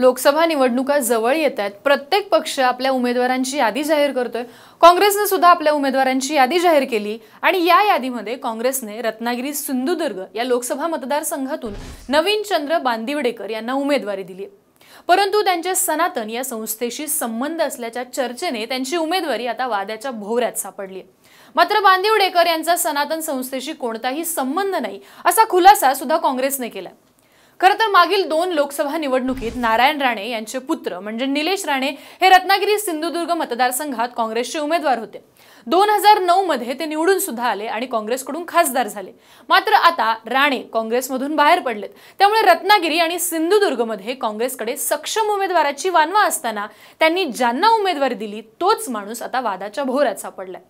लोकसभा निवडणुका जवळ येत आहेत. प्रत्येक पक्ष आपल्या उमेदवारांची यादी जाहीर करतोय. काँग्रेसने सुद्धा आपल्या उमेदवारांची यादी जाहीर केली आणि या यादीमध्ये काँग्रेसने रत्नागिरी सिंधुदुर्ग या लोकसभा मतदारसंघातून नवीन चंद्र बांदिवडेकर यांना उमेदवारी दिली परंतु त्यांचे सनातन या संस्थेशी संबंध असल्याच्या चर्चेने त्यांची उमेदवारी आता वाद्याच्या भोवऱ्यात सापडली मात्र बांदिवडेकर यांचा सनातन संस्थेशी कोणताही संबंध नाही असा खुलासा सुद्धा काँग्रेसने केला खरं तर मागील दोन लोकसभा निवडणुकीत नारायण राणे यांचे पुत्र म्हणजे निलेश राणे हे रत्नागिरी सिंधुदुर्ग मतदारसंघात काँग्रेसचे उमेदवार होते. दोन हजार नऊ मध्ये ते निवडून सुद्धा आले आणि काँग्रेसकडून खासदार झाले. मात्र आता राणे काँग्रेसमधून बाहेर पडलेत. त्यामुळे रत्नागिरी आणि सिंधुदुर्गमध्ये काँग्रेसकडे सक्षम उमेदवाराची वानवा असताना त्यांनी ज्यांना उमेदवारी दिली तोच माणूस आता वादाच्या भोरात सापडलाय.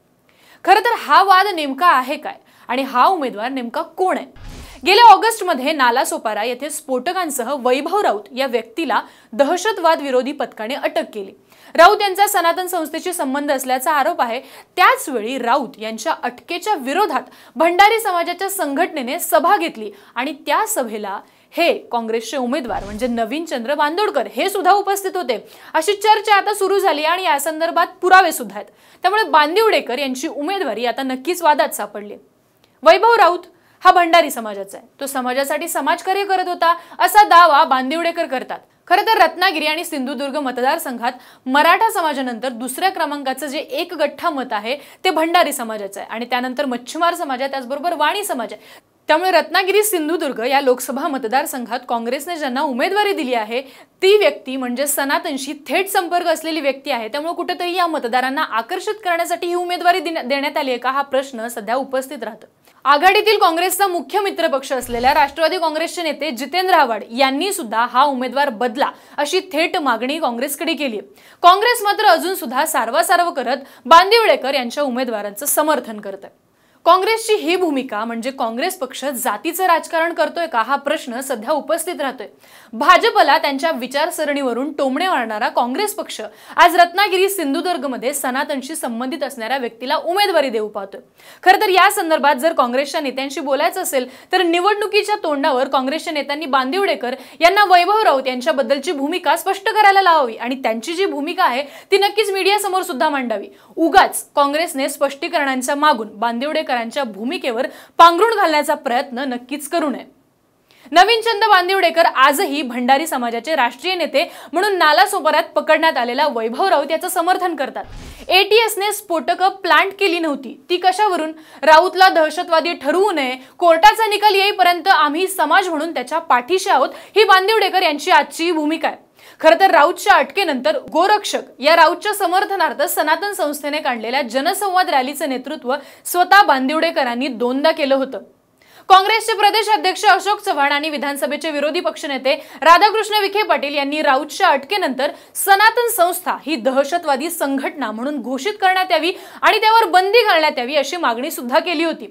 खरं तर हा वाद नेमका आहे काय? आणि हा उमेदवार नेमका कोण आहे? गेल्या ऑगस्टमध्ये नालासोपारा येथे स्फोटकांसह वैभव राऊत या व्यक्तीला दहशतवाद विरोधी पथकाने अटक केली. राऊत यांचा सनातन संस्थेशी संबंध असल्याचा आरोप आहे. त्याचवेळी राऊत यांच्या अटकेच्या विरोधात भंडारी समाजाच्या संघटनेने सभा घेतली आणि त्या सभेला हे काँग्रेसचे उमेदवार म्हणजे नवीन चंद्र बांदोडकर हे सुद्धा उपस्थित होते. अशी चर्चा आता सुरू झाली आणि या संदर्भात पुरावे सुद्धा आहेत. त्यामुळे बांदिवडेकर यांची उमेदवारी आता नक्कीच वादात सापडली. वैभव राऊत हा भंडारी समाजाचा आहे. तो समाजासाठी समाजकार्य करत होता असा दावा बांदिवडेकर करतात. खरं तर रत्नागिरी आणि सिंधुदुर्ग मतदारसंघात मराठा समाजानंतर दुसऱ्या क्रमांकाचं जे एक गठ्ठा मत आहे ते भंडारी समाजाचं आहे. आणि त्यानंतर मच्छीमार समाज आहे त्याचबरोबर वाणी समाज आहे. त्यामुळे रत्नागिरी सिंधुदुर्ग या लोकसभा मतदारसंघात काँग्रेसने ज्यांना उमेदवारी दिली आहे ती व्यक्ती म्हणजे सनातनशी थेट संपर्क असलेली व्यक्ती आहे. त्यामुळे कुठेतरी या मतदारांना आकर्षित करण्यासाठी ही उमेदवारी देण्यात आली आहे का हा प्रश्न सध्या उपस्थित राहतो. आघाडीतील काँग्रेसचा मुख्य मित्रपक्ष असलेल्या राष्ट्रवादी काँग्रेसचे नेते जितेंद्र आव्हाड यांनी सुद्धा हा उमेदवार बदला अशी थेट मागणी काँग्रेसकडे केली काँग्रेस मात्र अजून सुद्धा सारवासारव करत बांदिवडेकर यांच्या उमेदवारांचं समर्थन करत आहे काँग्रेसची ही भूमिका म्हणजे काँग्रेस पक्ष जातीचं राजकारण करतोय का हा प्रश्न सध्या उपस्थित राहतोय. भाजपला त्यांच्या विचारसरणीवरून टोमणे मारणारा काँग्रेस पक्ष आज रत्नागिरी सिंधुदुर्गमध्ये सनातनशी संबंधित असणाऱ्या व्यक्तीला उमेदवारी देऊ पाहतोय. खरं तर या संदर्भात जर काँग्रेसच्या नेत्यांशी बोलायचं असेल तर निवडणुकीच्या तोंडावर काँग्रेसच्या नेत्यांनी बांदिवडेकर यांना वैभव राऊत यांच्याबद्दलची भूमिका स्पष्ट करायला लावावी आणि त्यांची जी भूमिका आहे ती नक्कीच मीडियासमोर सुद्धा मांडावी. उगाच काँग्रेसने स्पष्टीकरणांच्या मागून बांदिवडेकर आंबेडकरांच्या भूमिकेवर पांघरुण घालण्याचा प्रयत्न नक्कीच करू नये. नवीन चंद बांदिवडेकर आजही भंडारी समाजाचे राष्ट्रीय नेते म्हणून नालासोपाऱ्यात पकडण्यात आलेला वैभव राऊत याचं समर्थन करतात. एटीएसने स्फोटक प्लांट केली नव्हती. ती कशावरून? राऊतला दहशतवादी ठरवू नये कोर्टाचा निकाल येईपर्यंत आम्ही समाज म्हणून त्याच्या पाठीशी आहोत ही बांदिवडेकर यांची आजची भूमिका आहे. खरं तर राऊतच्या अटकेनंतर गोरक्षक या राऊतच्या समर्थनार्थ सनातन संस्थेने काढलेल्या जनसंवाद रॅलीचं नेतृत्व स्वतः बांदिवडेकरांनी दोनदा केलं होतं. काँग्रेसचे प्रदेश अध्यक्ष अशोक चव्हाण आणि विधानसभेचे विरोधी पक्षनेते राधाकृष्ण विखे पाटील यांनी राऊतच्या अटकेनंतर सनातन संस्था ही दहशतवादी संघटना म्हणून घोषित करण्यात यावी आणि त्यावर बंदी घालण्यात यावी अशी मागणी सुद्धा केली होती.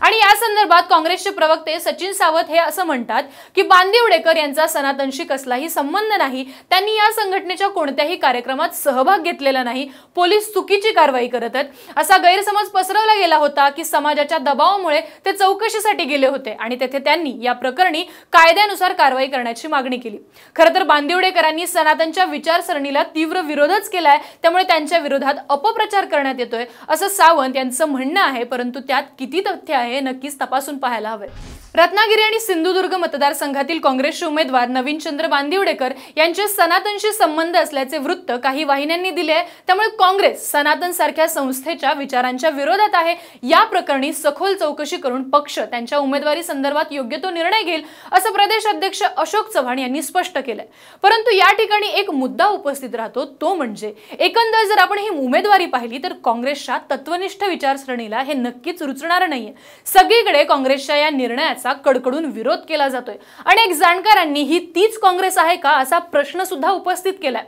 आणि या संदर्भात काँग्रेसचे प्रवक्ते सचिन सावंत हे असं म्हणतात की बांदिवडेकर यांचा सनातनशी कसलाही संबंध नाही त्यांनी या संघटनेच्या कोणत्याही कार्यक्रमात सहभाग घेतलेला नाही पोलीस चुकीची कारवाई करत आहेत. असा गैरसमज पसरवला गेला होता की समाजाच्या दबावामुळे ते चौकशीसाठी गेले होते आणि तेथे त्यांनी या प्रकरणी कायद्यानुसार कारवाई करण्याची मागणी केली. खरं तर बांदिवडेकरांनी सनातनच्या विचारसरणीला तीव्र विरोधच केलाय त्यामुळे त्यांच्या विरोधात अपप्रचार करण्यात येतोय असं सावंत यांचं म्हणणं आहे परंतु त्यात किती तथ्य आहे? हे नक्कीच तपासून पाहायला हवे रत्नागिरी आणि सिंधुदुर्ग मतदारसंघातील काँग्रेसचे उमेदवार नवीनचंद्र बांदिवडेकर यांचे सनातनशी संबंध असल्याचे वृत्त काही वाहिन्यांनी दिले आहे. त्यामुळे काँग्रेस सनातन सारख्या संस्थेच्या विचारांच्या विरोधात आहे. या प्रकरणी सखोल चौकशी करून पक्ष त्यांच्या उमेदवारी संदर्भात योग्य तो निर्णय घेईल असं प्रदेश अध्यक्ष अशोक चव्हाण यांनी स्पष्ट केलंय. परंतु या ठिकाणी एक मुद्दा उपस्थित राहतो तो म्हणजे एकंदर जर आपण ही उमेदवारी पाहिली तर काँग्रेसच्या तत्वनिष्ठ विचारसरणीला हे नक्कीच रुचणार नाहीये. सगळीकडे काँग्रेसच्या या निर्णयात निर्णयाचा कडकडून विरोध केला जातोय. अनेक जाणकारांनी ही तीच काँग्रेस आहे का असा प्रश्न सुद्धा उपस्थित केलाय.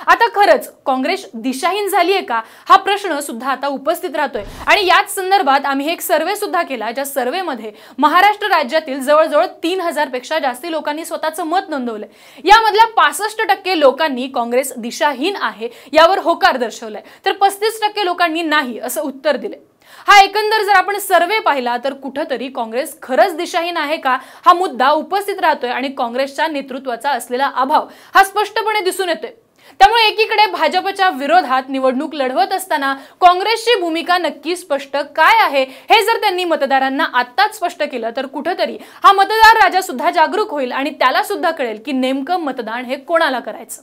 आता खरंच काँग्रेस दिशाहीन झाली आहे का? हा प्रश्न सुद्धा आता उपस्थित राहतोय. आणि याच संदर्भात आम्ही एक सर्वे सुद्धा केला ज्या सर्वेमध्ये महाराष्ट्र राज्यातील जवळजवळ तीन हजारपेक्षा जास्ती लोकांनी स्वतःचं मत नोंदवलंय. यामधल्या पासष्ट टक्के लोकांनी काँग्रेस दिशाहीन आहे यावर होकार दर्शवलाय. तर पस्तीस टक्के लोकांनी नाही असं उत्तर दिलं हा एकंदर जर आपण सर्वे पाहिला तर कुठंतरी काँग्रेस खरंच दिशाहीन आहे का? हा मुद्दा उपस्थित राहतोय आणि काँग्रेसच्या नेतृत्वाचा असलेला अभाव हा स्पष्टपणे दिसून येतोय. त्यामुळे एकीकडे भाजपच्या विरोधात निवडणूक लढवत असताना काँग्रेसची भूमिका नक्की स्पष्ट काय आहे हे जर त्यांनी मतदारांना आत्ताच स्पष्ट केलं तर कुठंतरी हा मतदार राजा सुद्धा जागरूक होईल आणि त्याला सुद्धा कळेल की नेमकं मतदान हे कोणाला करायचं.